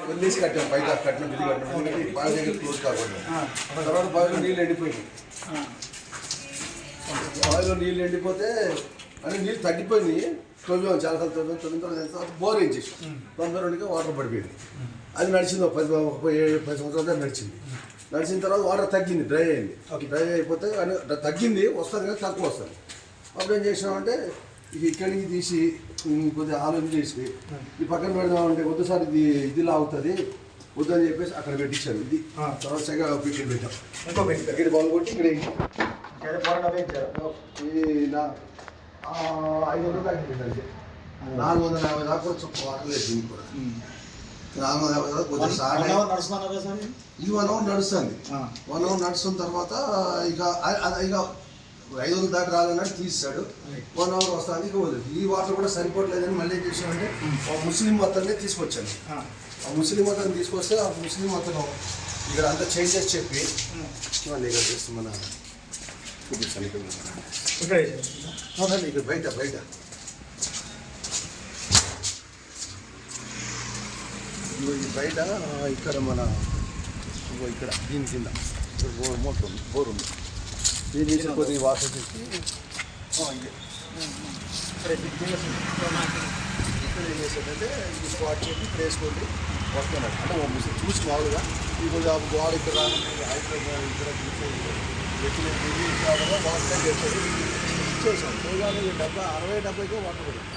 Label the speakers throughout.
Speaker 1: వదిలేసి కట్టాం పైకి కట్టిన బిల్లు కట్టినాం బావి దగ్గర క్లోజ్ కాకుండా. తర్వాత బావిలో నీళ్ళు ఎండిపోయినాయి. బావిలో నీళ్ళు ఎండిపోతే అని నీళ్ళు తగ్గిపోయినాయి. తొమ్మిది చాలా సార్లు తొమ్మిది తొమ్మిది తర్వాత బోర్ ఏం చేసాం తొంభై రెండుకి వాటర్ పడిపోయింది. అది నడిచింది ఒక పది ఒక పది పది సంవత్సరాల నడిచింది. నడిచిన తర్వాత వాటర్ తగ్గింది డ్రై అయింది. డ్రై అయిపోతే అని తగ్గింది వస్తుంది కానీ తక్కువ వస్తుంది. అప్పుడు ఏం చేసినామంటే ఇది ఇక్కడి నుంచి తీసి కొద్దిగా ఆలోచన చేసి ఈ పక్కన పెడదామంటే వద్దు సార్ ఇది ఇది లాగుతుంది వద్దు అని చెప్పేసి అక్కడ పెట్టించాను ఇది తర్వాత సగం ఇక్కడ పెట్టాం
Speaker 2: ఇంకో పెట్టి
Speaker 1: ఇక్కడ బాల్ కొట్టి ఇక్కడ ఇది నా ఐదు వందలు దాకా పెట్టండి నాలుగు వందల యాభై దాకా కొంచెం దీనికి కూడా. నాలుగు వందల యాభై దాకా కొంచెం సార్
Speaker 2: నడుస్తున్నారు కదా సార్?
Speaker 1: ఇది వన్ అవర్ నడుస్తుంది. వన్ అవర్ నడుస్తున్న తర్వాత ఇక ఇక ఐదు వందల దాకా రాదన్నట్టు తీసాడు వన్ అవర్ వస్తుంది ఇక వదిలేదు. ఈ వాటర్ కూడా సరిపోవట్లేదని మళ్ళీ ఏం చేసామంటే ఆ ముస్లిం అతన్ని తీసుకొచ్చాను. ఆ ముస్లిం అతను తీసుకొస్తే ఆ ముస్లిం అతను ఇక్కడ అంతా చేంజెస్ చెప్పి మళ్ళీ ఇక్కడ చేస్తాం మన చూపిస్తాను ఇక్కడ బయట బయట. బయట ఇక్కడ మన ఇక్కడ దీని కింద. ఇక్కడ బోర్ మోటర్ ఉంది బోర్ ఉంది. దీని నుంచి వాటర్ తెచ్చి ఇక్కడ ఏం చేసేటంటే స్పాట్ చేసి ఇక్కడ వేసుకోండి వస్తున్నాడు అంటే ఓ చూసి మామూలుగా ఈ కొద్దిగా గోడ ఇక్కడ హైదరాబాద్ ఇక్కడ ఎక్కిన ఇక్కడ వాటర్ డబ్బా అరవై డెబ్బైకి వాటర్ పడింది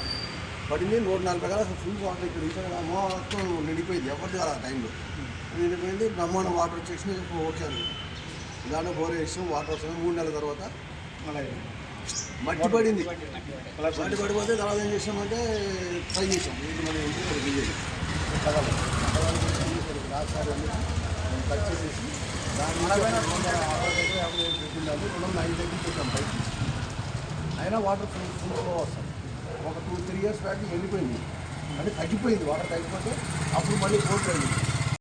Speaker 1: పడింది నూట నలభై గల ఫుల్ వాటర్ ఇక్కడ ఇచ్చాను మొత్తం నిండిపోయింది ఎవరిది ఆ టైంలో నిండిపోయింది బ్రహ్మాండ వాటర్ వచ్చేసి ఓకే దాని బోర్ వేసాం వాటర్ వస్తుంది. మూడు నెలల తర్వాత మట్టి పడింది. మట్టి పడిపోతే తర్వాత ఏం చేసామంటే ట్రై చేసాం. ఇది మన ఇంటి ఇక్కడ బియ్యం కట్ చేసేసి దాని మీద రెండు వందల ఐదు పెట్టిండాలి రెండు వందల ఐదు దగ్గర పెట్టాం పైకి అయినా వాటర్ ఫుల్ ఫుల్ ఫ్లో వస్తుంది. ఒక టూ త్రీ ఇయర్స్ బ్యాక్ వెళ్ళిపోయింది. అంటే తగ్గిపోయింది. వాటర్ తగ్గిపోతే అప్పుడు మళ్ళీ కోట్ అయింది